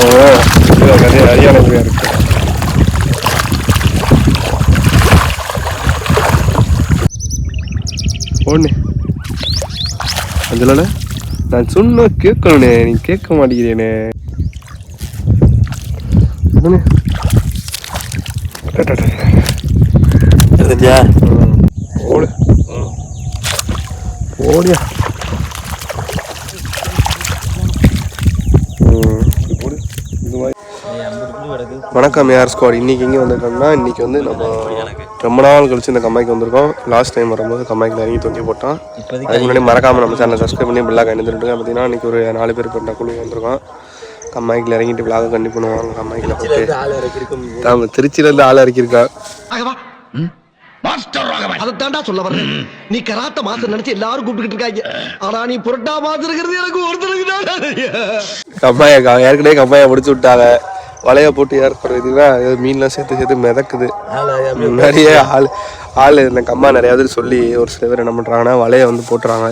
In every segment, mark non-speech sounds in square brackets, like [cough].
ஓ இது நிறைய ஹரியானா மீன் இருக்கு ஒன்று அதில் நான் சொன்ன கேட்கணுண்ணே நீ கேட்க மாட்டேங்கிறேனே. ஓடு ஓடியா ம். ஓடு. இது மாதிரி. வணக்கம் யார் ஸ்குவாட். இன்னைக்கு எங்கே வந்திருக்கோம்னா இன்னைக்கு வந்து நம்ம ரொம்ப நாள் கழிச்சு இந்த கம்மாய்க்கு வந்திருக்கோம். லாஸ்ட் டைம் வரும்போது கம்மாய்க்கு இறங்கி தொங்கி போட்டோம். அதுக்கு முன்னாடி மறக்காம நம்ம சேனலை சப்ஸ்கிரைப் பண்ணி பிள்ளாக கண்டித்துட்டு பார்த்தீங்கன்னா இன்னைக்கு ஒரு நாலு பேர் கொண்ட குழு வந்திருக்கோம். கம்மாய்க்கில் இறங்கிட்டு விளாக கண்டி பண்ணுவாங்க கம்மாய்க்கில் போட்டு. ஆமா திருச்சியிலேருந்து ஆள் இறக்கியிருக்கா. அதைத்தாண்டா சொல்ல வர்றேன். நீ கராத்த மாசம் நினைச்சு எல்லாரும் கூப்பிட்டுக்கிட்டு இருக்காங்க. ஆனா நீ புரட்டா மாசம் இருக்கிறது எனக்கு ஒருத்தருக்கு தான் கம்மாயை ஏற்கனவே கம்மாயை முடிச்சு விட்டாங்க. வலைய போட்டு ஏற்படுறதுன்னா மீன்லாம் சேர்த்து சேர்த்து மிதக்குது. முன்னாடியே ஆள் ஆள் இந்த கம்மா நிறையா பேர் சொல்லி ஒரு சில பேர் என்ன பண்ணுறாங்கன்னா வலையை வந்து போட்டுறாங்க.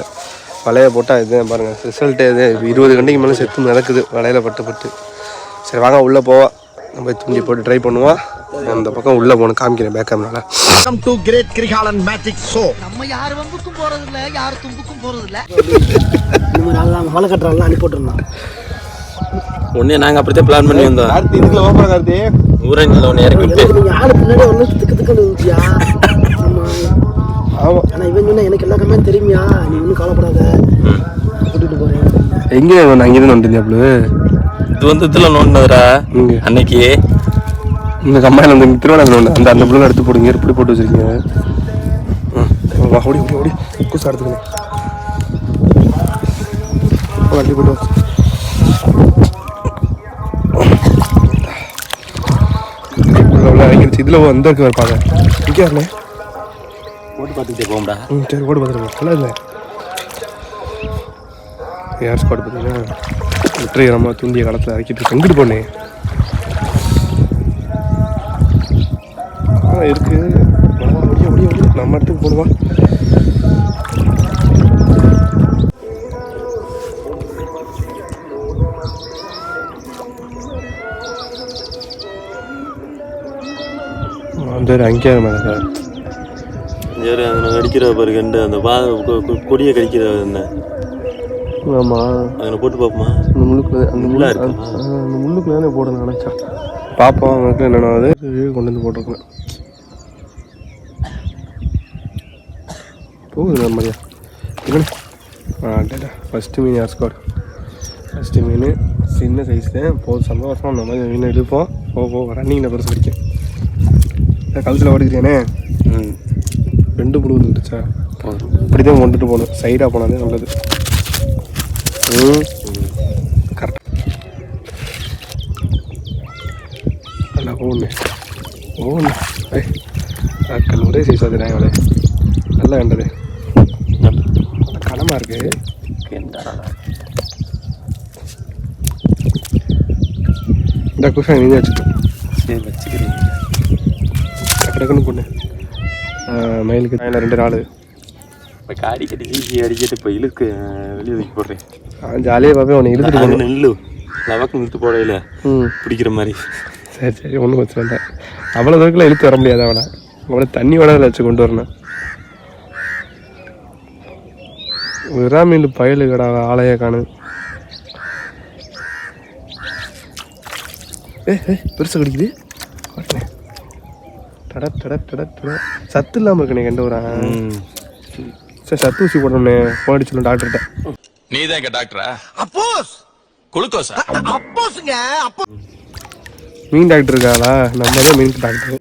வலையை போட்டால் இது பாருங்க ரிசல்ட்டே இது. இருபது கண்டிக்கு மேலே செத்து மிதக்குது வலையில பட்டு பட்டு. சரி வாங்க உள்ளே போவா. நம்ம தூண்டி போட்டு ட்ரை பண்ணுவோம் அந்த பக்கம் உள்ளே போகணும். காமிக்கிறேன் பேக் கேமரால come to great Kirikalan magic show நம்ம யார் வம்புக்கும் போறது இல்ல யார் தும்புக்கும் போறது இல்ல இந்த மாதிரி ஆள் வலை கட்டுறாள் அனுப்பி விட்டுருந்தான் ஒன்னே நாங்க அப்படித்தான் பிளான் பண்ணி வந்தோம். கார்த்தி இதுக்குள்ள ஓப்பன் கார்த்தி. ஊரணியில் ஒன்று இறக்கி விட்டு ஆளு பின்னாடி ஒன்று திக்கு திக்குன்னு இருந்துச்சியா ஆமா. ஆமாம் ஆனா இவன் சொன்னா எனக்கு எல்லா கம்மியும் தெரியுமியா? நீ ஒன்றும் கவலைப்படாத. கூட்டிட்டு போறேன். எங்கே நான் அங்கேருந்து இது வந்து இதில் நோண்டினதுடா. இங்கே. அன்னைக்கு. இந்த கம்மாயில் வந்து திருவண்ணாமலை அந்த அந்த புள்ள எடுத்து போடுங்க. எப்படி போட்டு வச்சிருக்கீங்க? ம், வா ஓடி ஓடி ஓடி. குசா எடுத்துக்கணும். வண்டி போட்டு இதில் வந்து இருக்கு பாருப்பாங்க இங்கே வரல போட்டு பார்த்துக்கிட்டே போகும்டா ம் சரி ஓடி பார்த்துருக்கோம் நல்லா இல்லை ஏர் ஸ்குவாட் பார்த்தீங்கன்னா வெற்றிகரமாக தூண்டிய காலத்தில் இறக்கிட்டு செங்கிட்டு போனேன் ஆ இருக்கு. வா, வா, ஓடி ஓடி ஓடி நம்ம இடத்துக்கு போடுவா அந்த அங்கேயே சார். சரி அங்கே கடிக்கிற பாரு கண்டு. அந்த பா கொடியை கடிக்கிற என்ன? ஆமாம் அங்கே போட்டு பார்ப்போமா? அந்த முள்ளுக்குள்ள அந்த முள்ளு முள்ளா அந்த இருக்கா? அந்த முள்ளுக்குள்ள தானே போடணும் நினச்சேன் பார்ப்போம் அவனுக்கு என்னென்ன அது கொண்டு வந்து போட்டிருக்கேன். போகுது இவனே? ஆ டேடா ஃபஸ்ட்டு மீன் யார் ஸ்குவாட் ஃபஸ்ட்டு மீன் சின்ன சைஸ் தான் போதும் சந்தோஷம் அந்த மாதிரி மீன் எடுப்போம் போ போ ரன்னிங்கில் பெருசு கிடைக்கும் கழுத்தில் ஓடிக்கிறேனே ம். ரெண்டு புழு வந்துடுச்சா? போதும். இப்படி தான் கொண்டுட்டு போகணும். சைடாக போனாலே நல்லது. ம். கரெக்ட் நல்லா ஓடுனே. ஓடுனே. ஏய் ஆட்கள் ஒரே சைஸ் வந்துடுறேன் அவளே நல்லா கண்டது கனமாக இருக்கு. இந்த குஷன் நீங்கள் வச்சுக்கோ டக்கு டக்குன்னு பொண்ணு மயிலுக்கு ரெண்டு நாள். இப்போ காடி கட்டி வீசி அடிக்கிட்டு இப்போ இழுக்கு வெளியே தூக்கி போடுறேன். ஜாலியாக பார்ப்பேன் உன்னை இழுத்துட்டு போகணும். நெல்லு லவக்கு நிறுத்து போடையில ம். பிடிக்கிற மாதிரி. சரி சரி ஒன்றும் பிரச்சனை இல்லை. அவ்வளோ தூரத்தில் இழுத்து வர முடியாது அவனை. அவனை தண்ணி வடத்தில் வச்சு கொண்டு வரணும். விராமீன் பயலு கடா ஆலைய காணு. ஏ ஏ பெருசு கிடைக்குது. டட டட டட டட சத்து இல்லாமல் இருக்கனே கண்டு வரேன் சரி சத்து ஊசி போடணும்னே போயிட்டு சொல்லு டாக்டர்கிட்ட நீதான் எங்க டாக்டரா அப்போஸ்! குளுக்கோஸா? அப்போஸ்ங்க அப்போ மீன் டாக்டர் இருக்காங்களா நம்ம தான் மீன் டாக்டர்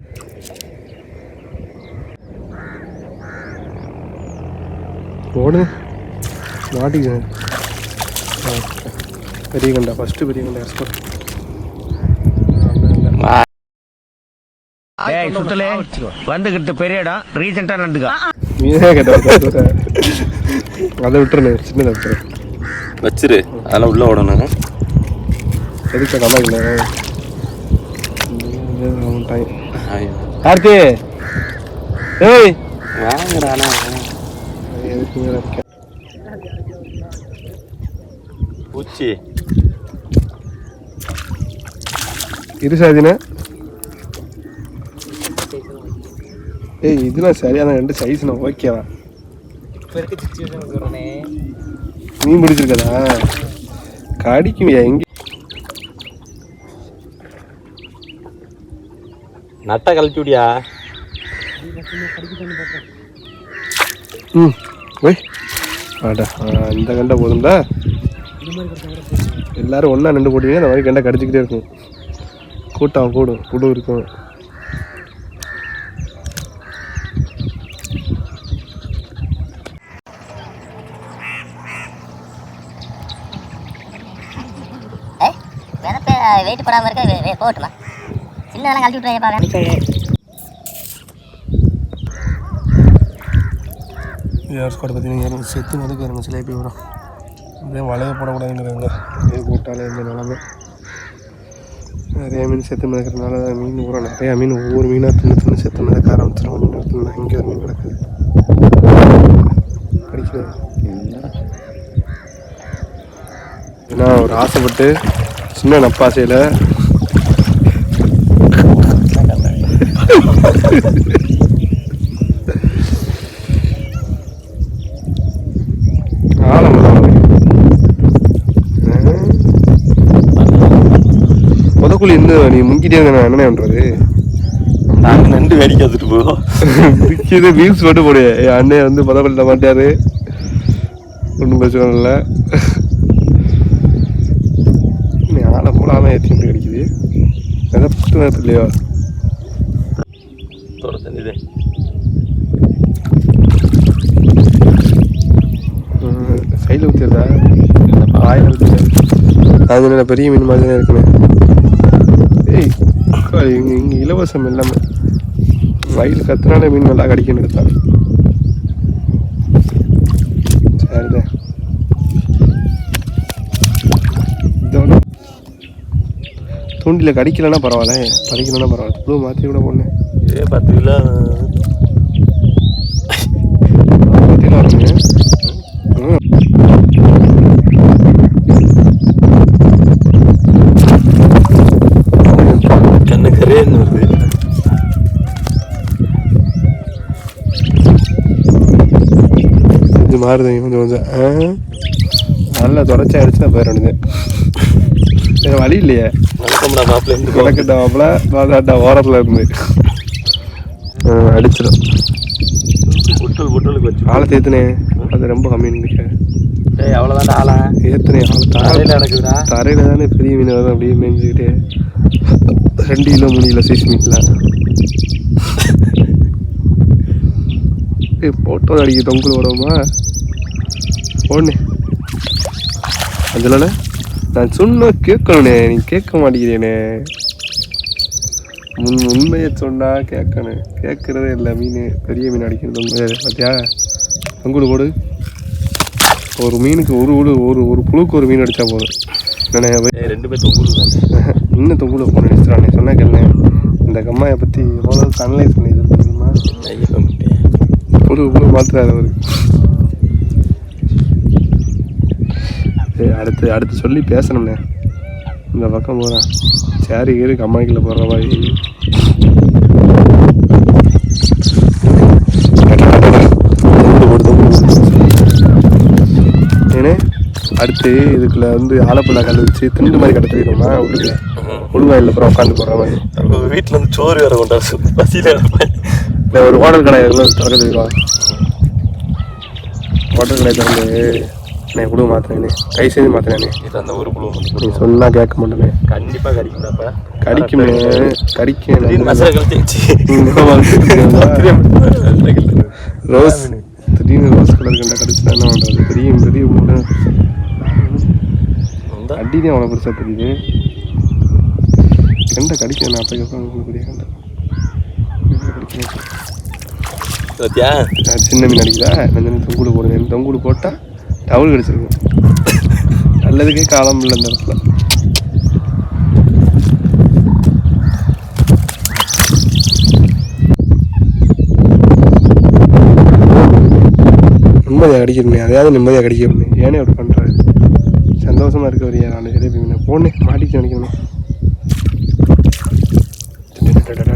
ஓடு மாட்டிக்க. பெரிய கண்டா ஃபஸ்ட்டு பெரிய கண்டா எஸ்கோ ஏய் சுத்தலே வந்துகிட்டு பெரிய இடம் ரீசெண்டா நடந்துக்கா. கேட்டா அதை விட்டுறேன் சின்னதை விட்டுறேன் வச்சிரு அதெல்லாம் உள்ளே ஓடணும். எதுக்கு டைம் ஐயோ. கார்த்தி! ஏய்! வாங்குறானா? பூச்சி. இரு சாதினா ஏய் இதெல்லாம் சரியான ரெண்டு சைஸ்ண்ணா ஓகேவா மீன் பிடிச்சிருக்கதா கடிக்குமியா எங்க நட்டை கழட்டி விடியா ம் ஓய் ஆடா இந்த கண்டை போதும்டா. எல்லாரும் ஒன்றா நின்று போட்டீங்கன்னா இந்த மாதிரி கண்டை கடிச்சிக்கிட்டே இருக்கும். கூட்டம் கூடும் புழு இருக்கும். வெயிட் போடாம இருக்க வே- வே- போகட்டுமா சின்ன வேலை கழட்டி விட்டுறாங்க பாருங்க யார் ஸ்குவாட் பார்த்தீங்கன்னா செத்து மதுக்கு இருங்க சில பேர் வரும் இதே வலையை போடக்கூடாதுங்கிறாங்க இதே போட்டாலே இந்த நிலமை. நிறைய மீன் செத்து மிதக்கிறதுனால மீன் ஊற. நிறையா மீன் ஒவ்வொரு மீனாக தின்னு தின்னு செத்து மிதக்க ஆரம்பிச்சிடும் மீன் இடத்துல இங்கே ஒரு மீன் கிடக்குது. கிடைக்குது? ஏன்னா ஒரு ஆசைப்பட்டு சின்ன நப்பாசையில் புதக்குழி இருந்து நீ முங்கிட்டே நான் என்ன பண்றது? நாங்கள் நண்டு வேடிக்கை பார்த்துட்டு போவோம். முக்கியது வியூஸ் மட்டும் போடு. என் அண்ணன் வந்து புதக்குழில மாட்டாரு ஒன்றும் பிரச்சனை இல்லை நீ ஆளை போல ஆளை ஏற்றி கிடைக்குது இல்லையோ தோட தண்ணிதே சைடில் ஊற்றிடுறா வாயில் அது நல்ல பெரிய மீன் மாதிரி தான் இருக்குமே? ஏய் இங்கே இலவசம் எல்லாமே வயல் கத்துனாலே மீன் நல்லா கிடைக்குன்னு எடுத்தா தூண்டில கடிக்கலைன்னா பரவாயில்ல. படிக்கலைன்னா பரவாயில்ல. புழு மாற்றி கூட போடணும். இதே பத்து கிலோ. பார்த்தீங்கன்னா வருங்க ம் கண்ணு கரையன்னு வருது. இது மாறுது கொஞ்சம் கொஞ்சம்? நல்லா தொடச்சி அடிச்சுதான் போயிட வேண்டியது வேற வழி இல்லையே. வணக்கம்டா மாப்பிள்ளை இருந்து போ. கிடக்கட்டாப்ல வாதாட்டா ஓரத்தில் இருந்து. அடிச்சிடும் புட்டல் புட்டலுக்கு வச்சு ஆளை தேத்துனே. அது ரொம்ப கம்மின்னு டேய் அவ்வளோதான்டா ஆளா. ஏத்துனே ஆளை தரையில் நடக்குதுடா. தரையில் தானே பெரிய மீன் வரும் அப்படியே மேய்ஞ்சிக்கிட்டே. ரெண்டு கிலோ மூணு கிலோ சைஸ் ஏய் போட்டோ அடிக்க தொங்குல விடுவோமா போடணே அஞ்சலால நான் சொன்ன கேட்கணுண்ணே நீ கேட்க மாட்டேங்கிறேனே. உன் உண்மையை சொன்னா கேட்கணும். கேட்கறதே இல்லை மீன். பெரிய மீன் அடிக்கிறது உண்மை பார்த்தியா தொங்குடு போடு. ஒரு மீனுக்கு ஒரு உடு ஒரு ஒரு புழுக்கு ஒரு மீன் அடித்தா போதும். ஏய் ரெண்டு பேர் தொங்குடுதாங்க [laughs] இன்னும் தொங்குல போன அடிச்சிடானே சொன்னா கேள்வி இந்த கம்மாயை பற்றி எவ்வளோ அனலைஸ் பண்ணிது தெரியுமா? ஐயோ முட்டே. புழு புழு மாத்துறாரு அவரு சரி அடுத்து அடுத்து சொல்லி பேசணும்ண்ணே. இந்த பக்கம் போகிறேன் சரி இரு கம்மாய்க்குள்ள போடுற மாதிரி. ஏனே அடுத்து இதுக்குள்ள வந்து ஆலப்புழா கல் வச்சு திண்டு மாதிரி வைக்கணுமா உள்ளுக்குள்ள உள்வாயில் அப்புறம் உட்காந்து போடுற மாதிரி. அவங்க வீட்டில் வந்து சோறு வேற கொண்டாடு பசியில் இல்லை ஒரு ஹோட்டல் கடை எல்லாம் திறக்க ஹோட்டல் கடை திறந்து நான் கூட மாத்தினேனே கை செய்து மாத்தினேனே இது அந்த ஒரு புழு நீ சொன்னா கேட்க மாட்டேனே. கண்டிப்பாக கடிக்கும்டாப்பா கடிக்குமே கடிக்க திடீர்னு மசாலா கழிச்சு [laughs] வச்சு. ரோஸ் திடீர்னு ரோஸ் கலர் கண்டா கடிச்சா என்ன பண்ணுறது பெரிய பெரிய முட்டை அடிதான் அவ்வளோ பெருசாக தெரியுது. கண்டை கடிக்க நான் அப்போ கேட்பேன் பெரிய கண்டை? நான் சின்ன மீன் அடிக்குதா நான் தொங்குடு போடுவேன் தொங்குடு போட்டால் டவுல் கிடச்சிருக்கும். நல்லதுக்கே காலம் இல்லை இந்த இடத்துல. நிம்மதியாக கிடைக்கணுமே அதையாவது நிம்மதியாக கிடைக்கணும் ஏனே அப்படி பண்ணுறாரு சந்தோஷமாக இருக்க வரையா நான் சரியா போய் போனே மாட்டிச்சு நினைக்கணும்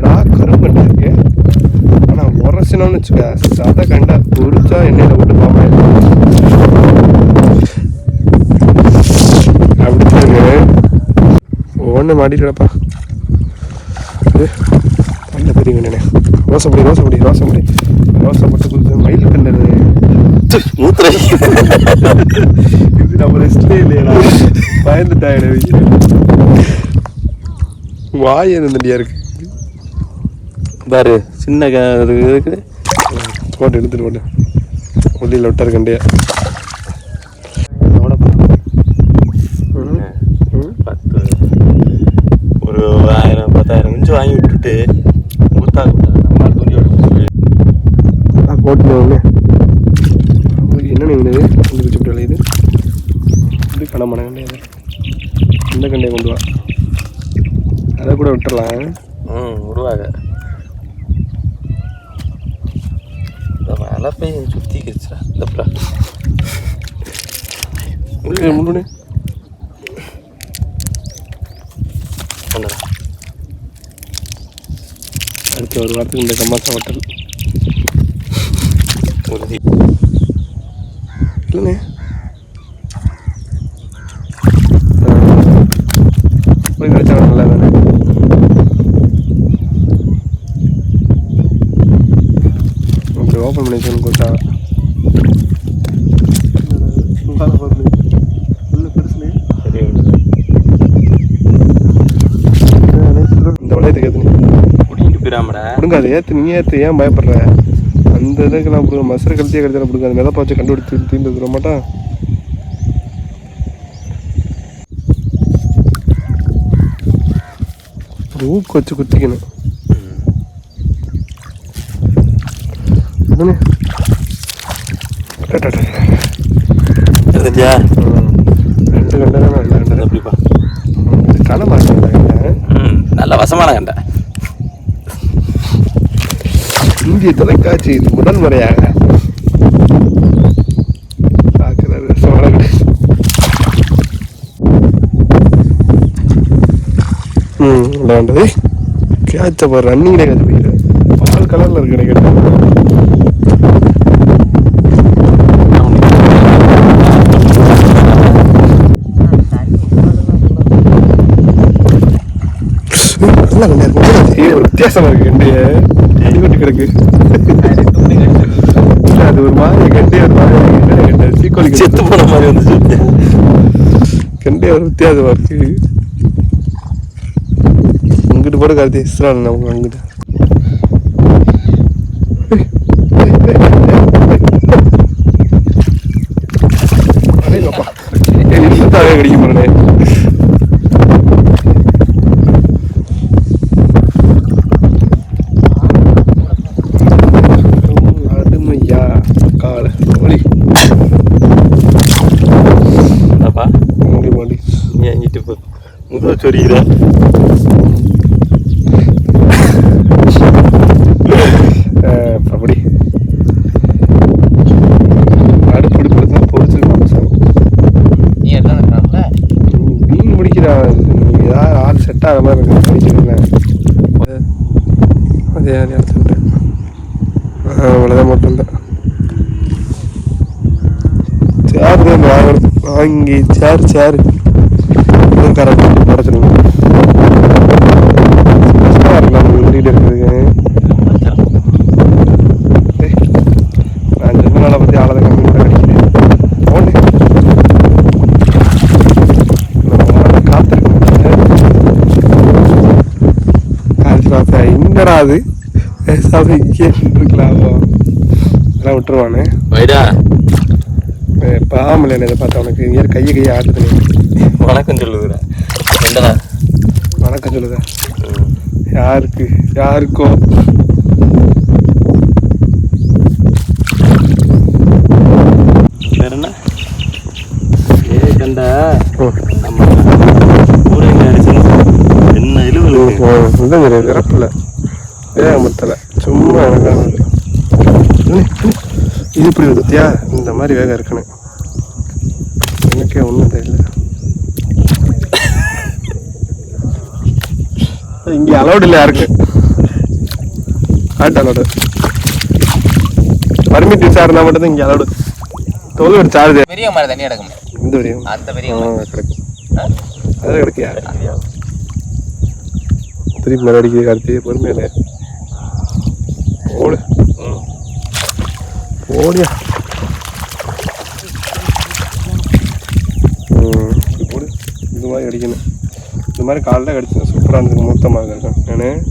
ஆனால் கருங்கண்டா இருக்கு ஆனா உரசினோம்னு வச்சுக்க சதை கண்டா பொரிச்சா என்னையில் விட்டு பாமா அப்படி ஒன்று மாட்டிடுறப்பா இது நல்ல பெரிய கண்டனே ரோசப்படி ரோசப்படி ரோசப்படி. ரோசப்பட்டு கொடுத்து மயில் கண்டது. மூத்திரை இது நம்ம ரெஸ்ட்லே இல்லையா பயந்துட்டாயிட வாய் இருந்தடியா இருக்கு? பாரு சின்ன இருக்குது. போட்டு எடுத்துட்டு போட்டு. ஒல்லியில் விட்டார் கண்டியா பத்து ஒரு ஆயிரம் பத்தாயிரம் கொஞ்சம் வாங்கி விட்டுட்டு ஊத்தா நம்ம துணி எடுத்து போட்டு ஒன்று என்ன இது? இந்த குச்சி போட்டு இது இது கணமான கண்டையாது இந்த கண்டையை கொண்டு வா. அதை கூட விட்டுறலாம். ம் உருவாக மழை பெய்ய சுற்றி கிச்சுடா இந்த முன்னாடி ஒன்றுடா அடுத்த ஒரு வாரத்துக்கு இந்த கம்மாசா ஹோட்டல் உறுதி இல்லைண்ணே கிடைச்சா நல்லா தானே? அப்படி ஓப்பன் பண்ணி வச்சுன்னு கொடுத்தா. இந்த வளையத்துக்கு ஏற்று குடிக்கிட்டு போயிடாமடா. கொடுங்க அதை ஏற்று நீ ஏற்று ஏன் பயப்படுற? அந்த இதுக்கு நான் கொடுங்க மசர கழுத்தியே கழுத்தியா கொடுங்க அந்த மிதப்பா வச்சு கண்டுபிடிச்சு தீர்ந்து தர மாட்டா ஒரு ஊக்கு வச்சு குத்திக்கணும். தெரிஞ்சா? ரெண்டு கண்டை தானே ரெண்டு கண்டை. மாட்டேன் நல்ல வசமான கண்டை. இந்திய தொலைக்காட்சியில் முதல் முறையாக பார்க்கிறாரு சோழகடை ம் விளையாண்டது கேட்ச ரன்னிங்லே கேட்ச் பிடிக்கிறேன் பால் கலரில் இருக்கு ஒரு வித்தியாசமா இருக்கு அடிபட்டு கிடக்கு. அது ஒரு மாதிரி கண்டே ஒரு மாதிரி கண்டை சீக்கோலி செத்து போன மாதிரி வந்துச்சு. கண்டே ஒரு வித்தியாசமா இருக்கு. இங்கிட்டு போட கார்த்தி இஸ்ரால் நமக்கு அங்கிட்டு அடேங்கப்பா. ஏய், நிறுத்தாவே கடிக்க போறேனே அடுமையா கால ஒளி அப்பா ஒளி ஒளி நீ அங்கிட்டு போ அஹ், [laughs] அப்படி. அடுப்பு அடுப்பு தான் பொறிச்சிருக்காங்க சார். நீ எல்லாம் மீன் பிடிக்கிறா ஏதாவது ஆள் செட் ஆகிற மாதிரி இருக்கு. பிடிக்கிறேன் அதே இடத்துல அவ்வளோதான் மட்டும் தான் சேர் தான் வாங்கணும் வாங்கி சேர் சேர். கரெக்டாக இருக்கலாம் இருக்கிறதுக்கு நான் சொன்ன நாளை பற்றி ஆளதை கம்மி கூட கிடைக்கிறேன் ஓடு காத்திருக்கேன் என்னடா அது? பேசாம இங்கே இருக்கலாமோ அதெல்லாம் விட்டுருவானே. வைடா. பாமல இதை பார்த்தா உனக்கு இங்கே கையை கையை ஆட்டுது. நீ. வணக்கம் சொல்லுதுடா. என்னடா வணக்கம் சொல்லுதா யாருக்கு? யாருக்கோ? வேற என்ன? ஏ கண்டா. நம்ம ஊரங்க என்ன இல்லைங்க இறப்பில்ல வேகமத்தலை சும்மா எனக்கு இது இப்படி இருத்தியா இந்த மாதிரி வேகம் இருக்கணும் எனக்கே ஒன்றும் தெரியல இங்கே அலௌட் இல்லை யாருக்கு? ஆட்டு அலோடு பர்மிட் விசா இருந்தால் மட்டும் இங்கே அலோடு தொழில் ஒரு சார்ஜ் பெரிய மாதிரி தண்ணி எடுக்கும் இந்த வரையும் அந்த பெரிய கிடக்கும் அது கிடக்கியா? திருப்பி மேலே அடிக்குது கார்த்தி பொறுமையில ஓடு. ஓடியா. ஓடு. இது மாதிரி அடிக்கணும். இந்த மாதிரி காலைல கடிச்சு சூப்பராக இருந்துருக்கு மூத்தமாக இருக்கும் நான்.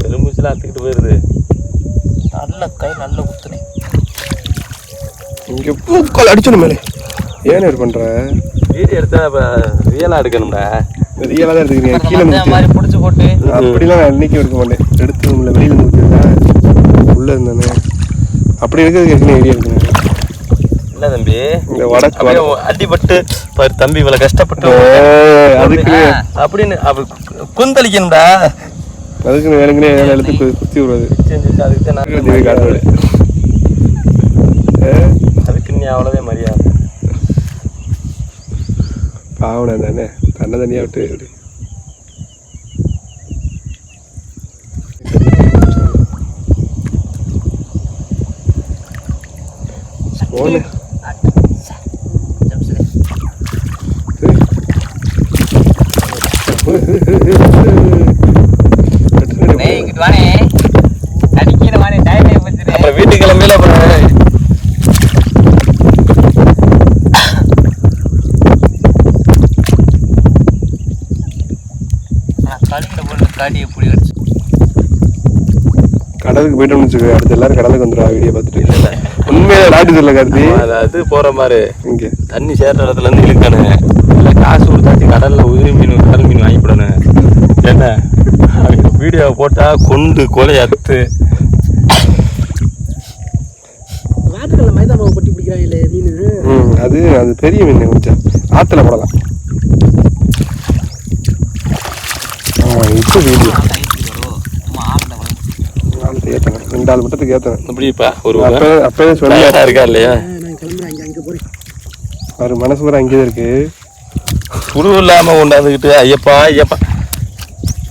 பெரும்பூச்சிலாம் அத்துக்கிட்டு போயிருது. நல்ல கை நல்ல குத்துனே. இங்கே பூக்கால் அடிச்சணும் மேலே. ஏன் இது பண்ணுற வீடியோ எடுத்தா இப்போ ரியலாக எடுக்கணும்டா. ரியலாக தான் எடுத்துக்கிறீங்க கீழே மாதிரி புடிச்சு போட்டு. அப்படிலாம் இன்னைக்கு எடுக்க மாட்டேன். எடுத்து உள்ள வெளியில ஊற்றிருந்தேன் உள்ள இருந்தானே. அப்படி இருக்கிறது ஏற்கனவே ஐடியா இருக்குங்க இல்லை தம்பி. இந்த வடக்கு அடிபட்டு பாரு தம்பி இவ்வளோ கஷ்டப்பட்டு அதுக்கு அப்படின்னு அப்ப குந்தளிக்கணும்டா. அதுக்குன்னு வேணுங்கனே எழுத்து கு- குத்தி விடுறது. அதுக்கு காட்டுறது. அதுக்கு நீ அவ்வளோவே மரியாதை. பாவனை தானே. தண்ணை தனியாக விட்டு இப்படி. போனு டேய் இங்கிட்டு வானே அடிக்கிற வானே டைம் ஆகி போச்சுடே. அப்புறம் வீட்டுக்கு கிளம்பியில அப்புறம் ஆ, கழுகுல போட்டு காட்டி எப்படி அடிச்சு கடலுக்கு போயிட்டோம்னு வச்சுக்கோ அடுத்து எல்லாரும் கடலுக்கு வந்துடுவா வீடியோ பார்த்துட்டு. உண்மையில நாட்டு சொல்ல கார்த்தி. அது போற மாதிரி. இங்கே. தண்ணி சேர்ற இடத்துல இருந்து இழுக்கணும் இல்லை காசு கொடுத்தாச்சு கடல்ல உயிரி மீன் கடல் மீன் வாங்கிவிடணும் என்ன? அதுக்கு வீடியோ போட்டா கொண்டு கொலை அத்து அது அது பெரிய மீன் கொஞ்சம். ஆற்றுல போடலாம். இப்போ வீடியோ நாலு ஏற்றணும் ரெண்டு ஆள் மட்டத்துக்கு ஏற்றணும் அப்படிப்பா ஒரு அப்போ அப்போயே சொன்னேன் டயர்டா இருக்கா இல்லையா நான் கிளம்புறேன் அங்கே அங்கே போகிறேன் அவர் மனசு பூரா அங்கேயே இருக்கு. புழு இல்லாம கொண்டாந்துக்கிட்டு ஐயப்பா ஐயப்பா.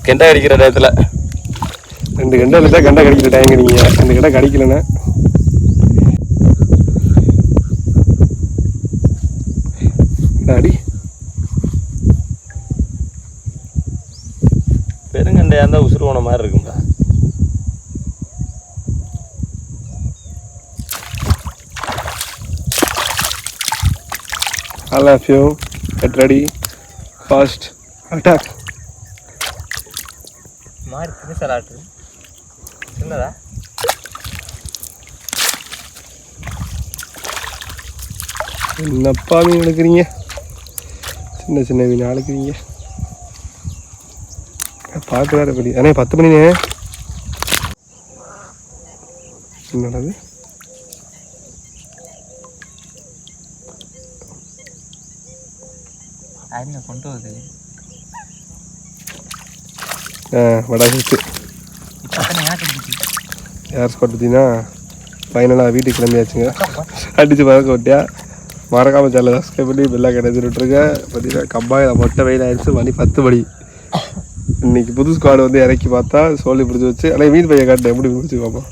கெண்டா அடிக்கிற டயத்துல. ரெண்டு கண்டை எடுத்தா கண்டை கடிக்கிற டைம் கிடைங்க ரெண்டு கடை கடிக்கலண்ணே அடி. பெருங்கண்டையா இருந்தா உசுறு போன மாதிரி இருக்கும்டா I love you. Get ready. Fast. Attack. மாறி புதுசலாட்டு சின்னதா என்னப்பா மீன் எடுக்கிறீங்க சின்ன சின்ன மீன் அழைக்கிறீங்க பார்க்குறாரு படி அண்ணே பத்து மணினே என்னடாது எனக்கு இருந்துச்சு ஏர் பார்த்தீங்கன்னா ஃபைனலாக வீட்டுக்கு கிளம்பியாச்சுங்க. அடித்து பறக்க விட்டியா? மறக்காம சேனல் சப்ஸ்கிரைப் பண்ணி பெல்லா கிடைச்சி விட்டுருங்க. பார்த்தீங்கன்னா கம்பாயில் மொட்டை வெயில் ஆயிடுச்சு மணி பத்து மணி. இன்னைக்கு புது ஸ்குவாடு வந்து இறக்கி பார்த்தா சோழி பிடிச்சி வச்சு ஆனால் மீன் பையன் காட்டினேன் எப்படி பிடிச்சி பார்ப்போம்?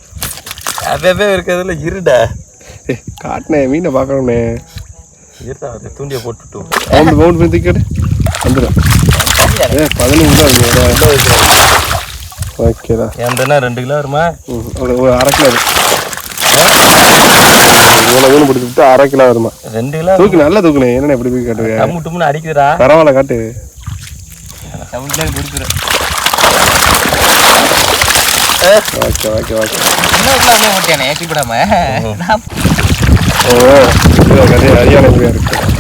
அப்பவே இருக்கிறதுல இருடா. ஏ காட்டினேன் மீனை பார்க்கணுண்ணே தூண்டியை போட்டுட்டு பவுண்டு பவுண்டு பண்ணி தூக்கிட்டு வந்துடும் ஏ இருக்கு. ஓகேடா எந்தனா ரெண்டு கிலோ வருமா? ஒரு ஒரு அரை கிலோ இவ்வளோ மீன் பிடிச்சி விட்டு அரை கிலோ வருமா? ரெண்டு கிலோ தூக்கு நல்லா தூக்குனே. என்னண்ணே எப்படி போய் காட்டுவேன் டம்மு டும்னு அடிக்குதுடா. பரவாயில்ல காட்டு. சவுண்ட்லேயே கொடுத்துரும் ஓகே ஓகே ஓகே இன்னும் ஏற்றி விடாம. நான் ஓ இது நிறைய ஹரியானா இருக்கு